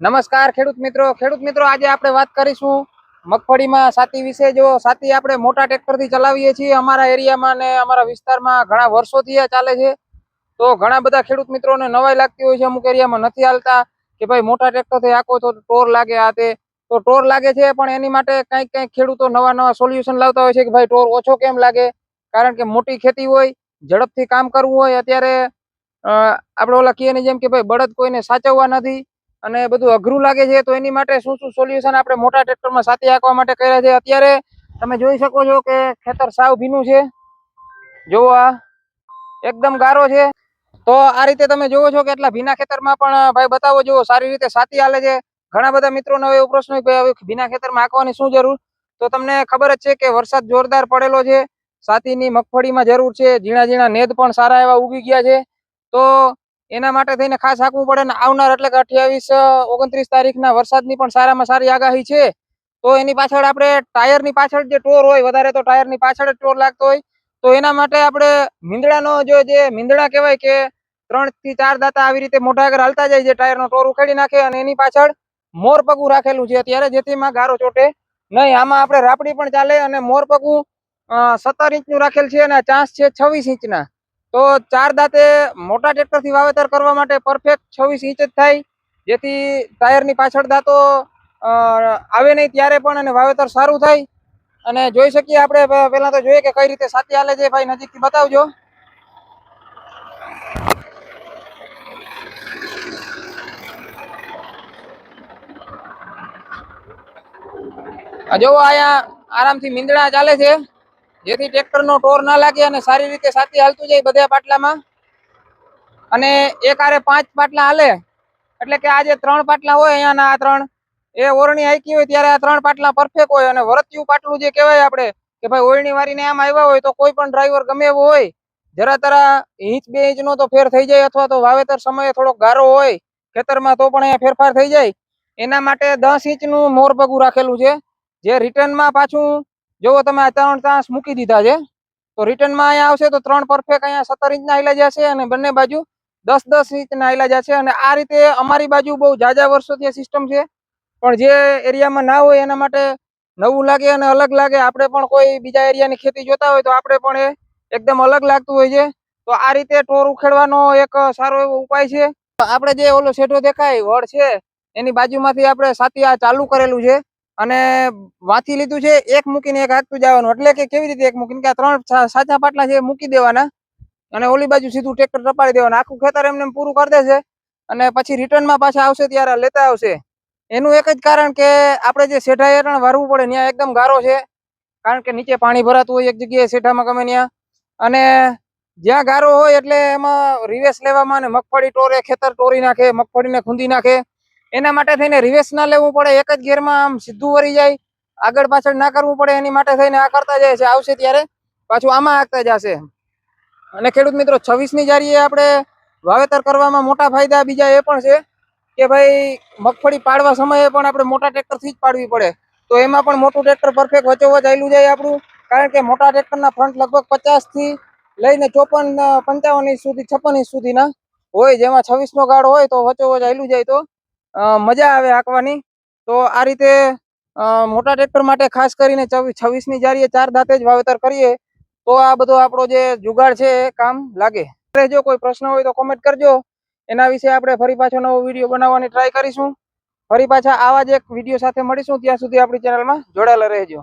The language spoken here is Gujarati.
નમસ્કાર ખેડૂત મિત્રો. ખેડૂત મિત્રો, આજે આપણે વાત કરીશું મગફળીમાં સાતી વિશે. જો સાતી આપણે મોટા ટ્રેક્ટરથી ચલાવીએ છીએ, અમારા એરિયામાં ને અમારા વિસ્તારમાં ઘણા વર્ષોથી આ ચાલે છે. તો ઘણા બધા ખેડૂત મિત્રોને નવાઈ લાગતી હોય છે. અમુક એરિયામાં નથી હાલતા કે ભાઈ મોટા ટ્રેક્ટરથી આખો તો ટોર લાગે આ તે. ટોર લાગે છે, પણ એની માટે કંઈક કંઈક ખેડૂતો નવા નવા સોલ્યુશન લાવતા હોય છે કે ભાઈ ટોર ઓછો કેમ લાગે? કારણ કે મોટી ખેતી હોય, ઝડપથી કામ કરવું હોય, અત્યારે આપણે ઓલા કહીએ જેમ કે ભાઈ બળદ કોઈને સાચવવા નથી. અને બધું અઘરું લાગે છે, તો એની માટે શું શું સોલ્યુશન આપણે મોટા ટ્રેક્ટરમાં સાથી હાંકવા માટે કર્યા છે? અત્યારે તમે જોઈ શકો છો કે ખેતર સાવ ભીનું છે. જુઓ આ, એકદમ ગારો છે. તો આ રીતે તમે જુઓ છો કે એટલા ભીના ખેતરમાં પણ ભાઈ બતાવો, જુઓ, સારી રીતે સાથી હાલે છે. ઘણા બધા મિત્રોનો એવો પ્રશ્ન કે ભીના ખેતરમાં હાંકવાની શું જરૂર? તો તમને ખબર જ છે કે વરસાદ જોરદાર પડેલો છે. સાતીની મગફળીમાં જરૂર છે. ઝીણા ઝીણા નેદ પણ સારા એવા ઉગી ગયા છે. તો એના માટે થઈને ખાસ હાંકવું પડે ને આવનાર એટલે કે અઠ્યાવીસ ઓગણત્રીસ તારીખના વરસાદની પણ સારામાં સારી આગાહી છે. તો એની પાછળ આપણે ટાયરની પાછળ જે ટોર હોય, વધારે તો ટાયરની પાછળ ટોર લાગતો હોય. તો એના માટે આપણે મીંદડાનો જો જે મીંદડા કહેવાય કે ત્રણથી ચાર દાંતા આવી રીતે મોટા આગળ હાલતા જાય, જે ટાયરનો ટોર ઉખેડી નાખે અને એની પાછળ મોર પગું રાખેલું છે અત્યારે, જેથી માં ગારો ચોટે નહીં. આમાં આપણે રાપડી પણ ચાલે અને મોર પગું સત્તર ઇંચનું રાખેલ છે અને ચાંસ છે છવ્વીસ ઇંચના. તો ચાર દાંતે મોટા ટ્રેક્ટરથી વાવેતર કરવા માટે પરફેક્ટ છવ્વીસ ઇંચ જ થાય. જેથી ટાયરની પાછળ દાંતો આવે નહીં ત્યારે પણ અને વાવેતર સારું થાય. અને જોઈ શકીએ આપણે પહેલાં તો જોઈએ કે કઈ રીતે સાથી હાલે છે. ભાઈ, નજીકથી બતાવજો. જોવો અહીંયા આરામથી મીંદડા ચાલે છે. જેથી ટ્રેક્ટર નો ટોર ના લાગે અને સારી રીતે સાથી હાલતું જાય બધા પાટલામાં. અને એક આરે પાંચ પાટલા હાલે, એટલે કે આ જે ત્રણ પાટલા હોય અહીંયાના આ ત્રણ, એ ઓરણી હાઈકી હોય ત્યારે આ ત્રણ પાટલા પરફેક્ટ હોય. અને વરત્યું પાટલું જે કહેવાય આપણે, કે ભાઈ ઓરણી વારીને આમ આવ્યા હોય તો કોઈ પણ ડ્રાઈવર ગમે એવો હોય, જરા તરા ઇંચ બે ઇંચનો તો ફેર થઈ જાય અથવા તો વાવેતર સમયે થોડોક ગારો હોય, ખેતરમાં તો પણ અહીંયા ફેરફાર થઈ જાય. એના માટે દસ ઇંચનું મોર પગું રાખેલું છે. જે રિટર્નમાં પાછું જોવો તમે આ ત્રણ ચાંસ મૂકી દીધા છે. તો રિટર્નમાં અહીંયા આવશે તો ત્રણ પરફેક્ટ અહીંયા સત્તર ઇંચના આયલા જશે અને બંને બાજુ દસ દસ ઇંચના આયલા જશે. અને આ રીતે અમારી બાજુ બહુ જાજા વર્ષોથી સિસ્ટમ છે. પણ જે એરિયામાં ના હોય એના માટે નવું લાગે અને અલગ લાગે. આપણે પણ કોઈ બીજા એરિયાની ખેતી જોતા હોય તો આપણે પણ એ એકદમ અલગ લાગતું હોય છે. તો આ રીતે ટોર ઉખેડવાનો એક સારો એવો ઉપાય છે. આપણે જે ઓલો શેઢો દેખાય, વડ છે, એની બાજુમાંથી આપણે સાથી આ ચાલુ કરેલું છે. અને વાંચી લીધું છે, એક મૂકીને એક હાંકતું જવાનું. એટલે કે કેવી રીતે એક મૂકીને? કે ત્રણ સાચા પાટલા છે મૂકી દેવાના અને ઓલી બાજુ સીધું ટ્રેક્ટર ટપાડી દેવાનું. આખું ખેતર એમને એમ પૂરું કરી દેશે અને પછી રિટર્નમાં પાછા આવશે ત્યારે લેતા આવશે. એનું એક જ કારણ કે આપણે જે શેઠા હેઠળ વારવું પડે, ત્યાં એકદમ ગારો છે. કારણ કે નીચે પાણી ભરાતું હોય એક જગ્યાએ શેઠામાં ગમે ત્યાં. અને જ્યાં ગારો હોય એટલે એમાં રિવેસ લેવામાં અને મગફળી ટોરે, ખેતર ટોરી નાખે, મગફળીને ખૂંદી નાખે. એના માટે થઈને રિવેસ ના લેવું પડે, એક જ ગેરમાં આમ સીધું વળી જાય. આગળ પાછળ ના કરવું પડે, એની માટે થઈને આ કરતા જાય છે, આવશે ત્યારે પાછું આમાં આગતા જશે. અને ખેડૂત મિત્રો છવ્વીસની જારીએ આપણે વાવેતર કરવામાં મોટા ફાયદા, બીજા એ પણ છે કે ભાઈ, મગફળી પાડવા સમયે પણ આપણે મોટા ટ્રેક્ટરથી જ પાડવી પડે. તો એમાં પણ મોટું ટ્રેક્ટર પરફેક્ટ વચોવચ આયલું જાય આપણું. કારણ કે મોટા ટ્રેક્ટરના ફ્રન્ટ લગભગ પચાસથી લઈને ચોપન, પંચાવન ઇંચ સુધી, છપ્પન ઇંચ સુધીના હોય. જેમાં છવ્વીસ નો ગાળો હોય તો વચોવચ આયલું જાય તો. મજા આવે હાંકવાની. તો આ રીતે મોટા ટ્રેક્ટર માટે ખાસ કરીને છવ્વીસમી જારીએ ચાર દાંતે જ વાવેતર કરીએ, તો આ બધો આપણો જે જુગાડ છે એ કામ લાગે. જો કોઈ પ્રશ્ન હોય તો કોમેન્ટ કરજો. એના વિશે આપણે ફરી પાછો નવો વીડિયો બનાવવાની ટ્રાય કરીશું. ફરી પાછા આવા જ એક વીડિયો સાથે મળીશું. ત્યાં સુધી આપણી ચેનલમાં જોડાયેલા રહેજો.